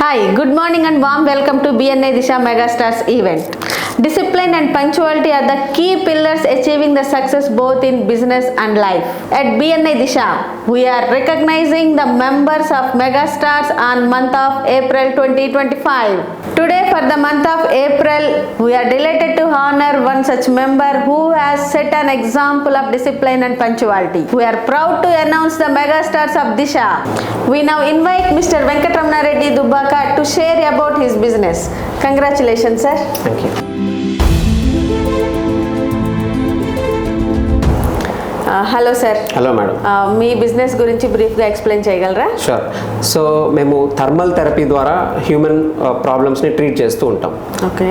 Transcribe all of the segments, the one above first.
Hi, good morning and warm welcome to B.N.A. Disha Megastars event. Discipline and punctuality are the key pillars achieving the success both in business and life. At BNI Disha, we are recognizing the members of megastars on month of April 2025. Today for the month of April, we are delighted to honor one such member who has set an example of discipline and punctuality. We are proud to announce the megastars of Disha. We now invite Mr. Venkatram Reddy Dubaka to share about his business. Congratulations, sir. Thank you. Hello sir. Hello madam. Me business గురించి బ్రీఫ్గా explain చేయగలరా? Sure so మేము thermal therapy ద్వారా human ప్రాబ్లమ్స్ని treat చేస్తూ ఉంటాం. Okay.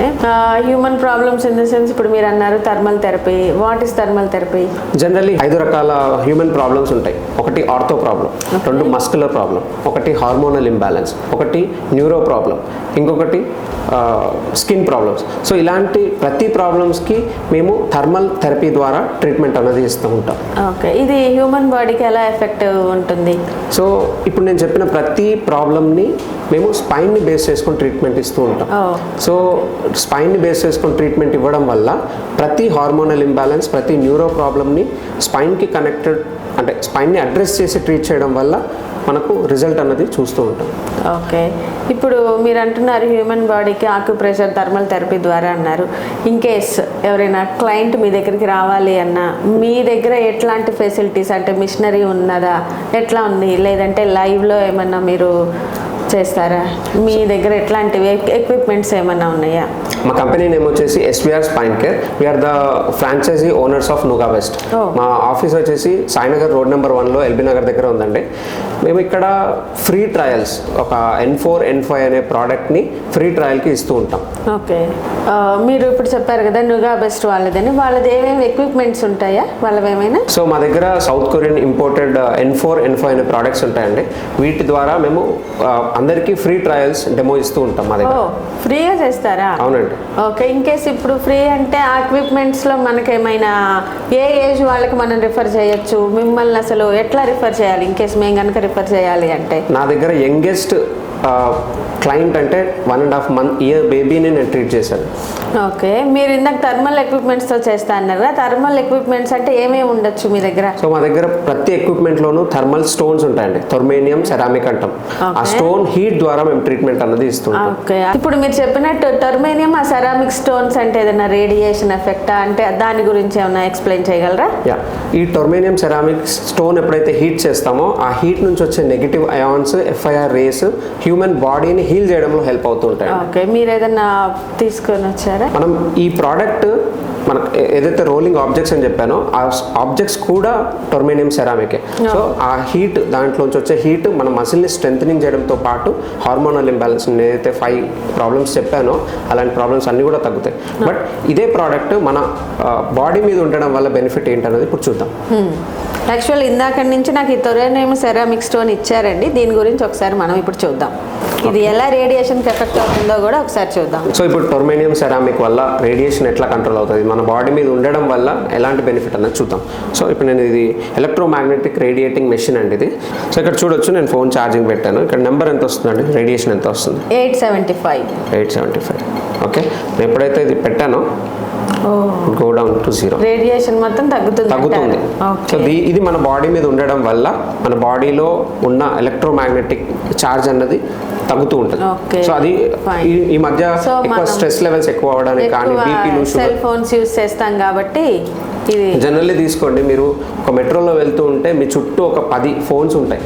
Human problems in the sense ఇప్పుడు మీరు అన్నారు thermal therapy. What is thermal therapy? Generally ఐదు రకాల హ్యూమన్ ప్రాబ్లమ్స్ ఉంటాయి. ఒకటి ఆర్థో ప్రాబ్లం రెండు మస్కులర్ ప్రాబ్లం ఒకటి హార్మోనల్ ఇంబ్యాలెన్స్ ఒకటి న్యూరో ప్రాబ్లం ఇంకొకటి స్కిన్ ప్రాబ్లమ్స్. సో ఇలాంటి ప్రతి ప్రాబ్లమ్స్కి మేము థర్మల్ థెరపీ ద్వారా ట్రీట్మెంట్ అనేది ఇస్తూ ఉంటాం. ఓకే. ఇది హ్యూమన్ బాడీకి ఎలా ఎఫెక్ట్ ఉంటుంది? సో ఇప్పుడు నేను చెప్పిన ప్రతి ప్రాబ్లమ్ని మేము స్పైన్ని బేస్ చేసుకొని ట్రీట్మెంట్ ఇస్తూ ఉంటాం. సో స్పైన్ని బేస్ చేసుకొని ట్రీట్మెంట్ ఇవ్వడం వల్ల ప్రతి హార్మోనల్ ఇంబ్యాలెన్స్ ప్రతి న్యూరో ప్రాబ్లమ్ని స్పైన్కి కనెక్టెడ్ అంటే స్పైన్ని అడ్రస్ చేసి ట్రీట్ చేయడం వల్ల మనకు రిజల్ట్ అన్నది చూస్తూ ఉంటాం. ఓకే. ఇప్పుడు మీరు అంటున్నారు హ్యూమన్ బాడీకి ఆక్యుప్రెషర్ థర్మల్ థెరపీ ద్వారా అన్నారు. ఇన్ కేస్ ఎవరైనా క్లయింట్ మీ దగ్గరికి రావాలి అన్నా మీ దగ్గర ఎట్లాంటి ఫెసిలిటీస్ అంటే మిషనరీ ఉన్నదా? ఎట్లా ఉంది? లేదంటే లైవ్లో ఏమన్నా మీరు చేస్తారా? మీ దగ్గర ఎట్లాంటివి? ఎక్విప్మెంట్స్ ఏమన్నా ఉన్నాయా? మా కంపెనీ నేమ్ వచ్చేసి SVR spine care we are the franchisee owners of Nuga west Oh. మా ఆఫీస్ వచ్చేసి సాయినగర్ రోడ్ నెంబర్ వన్లో ఎల్బీ నగర్ దగ్గర ఉందండి. మేము ఇక్కడ ఫ్రీ ట్రయల్స్ ఒక ఎన్ ఫోర్ ఎన్ ఫైవ్ అనే ప్రోడక్ట్ని ఫ్రీ ట్రయల్కి ఇస్తూ ఉంటాం. ఓకే మీరు ఇప్పుడు చెప్పారు కదా నుగా బెస్ట్ వాళ్ళదని. వాళ్ళది ఏమేమి ఎక్విప్మెంట్స్ ఉంటాయా? వాళ్ళవి ఏమైనా? సో మా దగ్గర South Korean imported N four N five అనే ప్రోడక్ట్స్ ఉంటాయండి. వీటి ద్వారా మేము అందరికీ ఫ్రీ ట్రయల్స్ డెమో ఇస్తూ ఉంటాం మా దగ్గర. ఫ్రీగా చేస్తారా? అవునండి. ఓకే ఇన్ కేస్ ఇప్పుడు ఫ్రీ అంటే ఆ ఎక్విప్మెంట్స్లో మనకేమైనా ఏ ఏజ్ వాళ్ళకి మనం రిఫర్ చేయొచ్చు? మిమ్మల్ని అసలు ఎట్లా రిఫర్ చేయాలి? ఇన్ కేస్ మేము కనుక రిఫర్ చేయాలి అంటే? నా దగ్గర యంగెస్ట్ క్లయింట్ అంటే one and half month year బేబీని నేను ట్రీట్ చేశాను. ఓకే మీరు ఇందాక థర్మల్ ఎక్విప్మెంట్స్తో చేస్తా అన్నారు కదా థర్మల్ ఎక్విప్మెంట్స్ అంటే ఏమేమి ఉండొచ్చు మీ దగ్గర? సో మా దగ్గర ప్రతి ఎక్విప్మెంట్లోనూ థర్మల్ స్టోన్స్ ఉంటాయండి థొర్మేనియం సెరామిక్ అంటాం. ఆ. స్టోన్ హీట్ ద్వారా మేము ట్రీట్మెంట్ అన్నది ఇస్తుంటాం. ఓకే ఇప్పుడు మీరు చెప్పినట్టు టర్మేనియం ఆ సెరామిక్ స్టోన్స్ అంటే ఏదైనా రేడియేషన్ ఎఫెక్టా అంటే దాని గురించి ఏమైనా ఎక్స్ప్లెయిన్ చేయగలరా? యా ఈ టొర్మేనియం సెరామిక్ స్టోన్ ఎప్పుడైతే హీట్ చేస్తామో ఆ హీట్ నుంచి వచ్చే negative ions FIR rays human బాడీని హీల్ చేయడంలో హెల్ప్ అవుతూ ఉంటాయి ఓకే మీరు ఏదైనా తీసుకొని వచ్చారా? మనం ఈ ప్రోడక్ట్ మనకు ఏ- ఏదైతే రోలింగ్ ఆబ్జెక్ట్స్ అని చెప్పానో ఆ ఆబ్జెక్ట్స్ కూడా టొర్మేనియం సెరామికే. సో ఆ హీట్ దాంట్లోంచి వచ్చే హీట్ మన మసిల్ని స్ట్రెంథనింగ్ చేయడంతో పాటు హార్మోనల్ ఇంబ్యాలెన్స్ ఏదైతే ఫైవ్ ప్రాబ్లమ్స్ చెప్పానో అలాంటి ప్రాబ్లమ్స్ అన్నీ కూడా తగ్గుతాయి. బట్ ఇదే ప్రోడక్ట్ మన బాడీ మీద ఉండడం వల్ల బెనిఫిట్ ఏంటనేది ఇప్పుడు చూద్దాం. యాక్చువల్ ఇందాక నుంచి నాకు ఈ తొరేనేమో సెరామిక్ స్టోన్ ఇచ్చారండి. దీని గురించి ఒకసారి మనం ఇప్పుడు చూద్దాం. ఇది ఎలా రేడియేషన్కి ఎఫెక్ట్ అవుతుందో కూడా ఒకసారి చూద్దాం. సో ఇప్పుడు టొర్మేనియం సెరామిక్ వల్ల రేడియేషన్ ఎట్లా కంట్రోల్ అవుతుంది? మన బాడీ మీద ఉండడం వల్ల ఎలాంటి బెనిఫిట్ అనేది చూద్దాం. సో ఇప్పుడు నేను ఇది ఎలక్ట్రోమాగ్నెటిక్ రేడియేటింగ్ మెషిన్ అండి ఇది. సో ఇక్కడ చూడొచ్చు నేను ఫోన్ ఛార్జింగ్ పెట్టాను. ఇక్కడ నెంబర్ ఎంత వస్తుందండి? రేడియేషన్ ఎంత వస్తుంది? Eight seventy five eight seventy five okay. నేను ఎప్పుడైతే ఇది పెట్టానో go down to zero radiation మొత్తం తగ్గుతుంది తగ్గుతుంది. సో ఇది మన బాడీ మీద ఉండడం వల్ల మన బాడీలో ఉన్న ఎలక్ట్రోమాగ్నెటిక్ ఛార్జ్ అన్నది తగ్గుతూ ఉంటుంది. సో అది. ఈ- మధ్య స్ట్రెస్ లెవెల్స్ ఎక్కువ అవ్వడానికి కానీ సెల్ ఫోన్స్ యూస్ చేస్తాం కాబట్టి ఇది జనరల్లీ తీసుకోండి. మీరు ఒక మెట్రోలో వెళ్తూ ఉంటే మీ చుట్టూ ఒక పది ఫోన్స్ ఉంటాయి.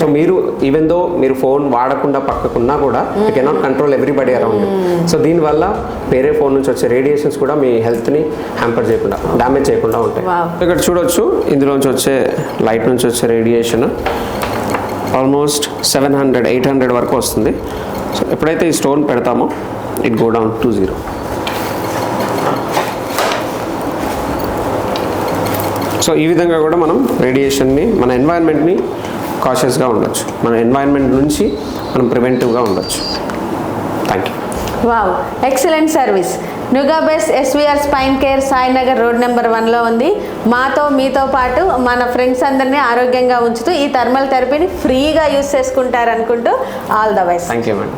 సో మీరు ఈవెన్ దో మీరు ఫోన్ వాడకుండా పక్కకున్నా కూడా you cannot control everybody around so దీనివల్ల వేరే ఫోన్ నుంచి వచ్చే రేడియేషన్స్ కూడా మీ హెల్త్ని హ్యాంపర్ చేయకుండా డ్యామేజ్ చేయకుండా ఉంటాయి. ఇక్కడ చూడొచ్చు ఇందులోంచి వచ్చే లైట్ నుంచి వచ్చే radiation almost seven hundred eight hundred వరకు వస్తుంది. సో ఎప్పుడైతే ఈ స్టోన్ పెడతామో it go down to zero so ఈ విధంగా కూడా మనం రేడియేషన్ని మన ఎన్వైరన్మెంట్ని కాషియస్గా ఉండొచ్చు. మన ఎన్వైరన్మెంట్ నుంచి మనం ప్రివెంటివ్గా ఉండొచ్చు. Thank you wow excellent service Nuga best SVR spine care Sainagar road number వన్లో ఉంది. మాతో మీతో పాటు మన ఫ్రెండ్స్ అందరినీ ఆరోగ్యంగా ఉంచుతూ ఈ థర్మల్ థెరపీని ఫ్రీగా use చేసుకుంటారనుకుంటూ all the best thank you madam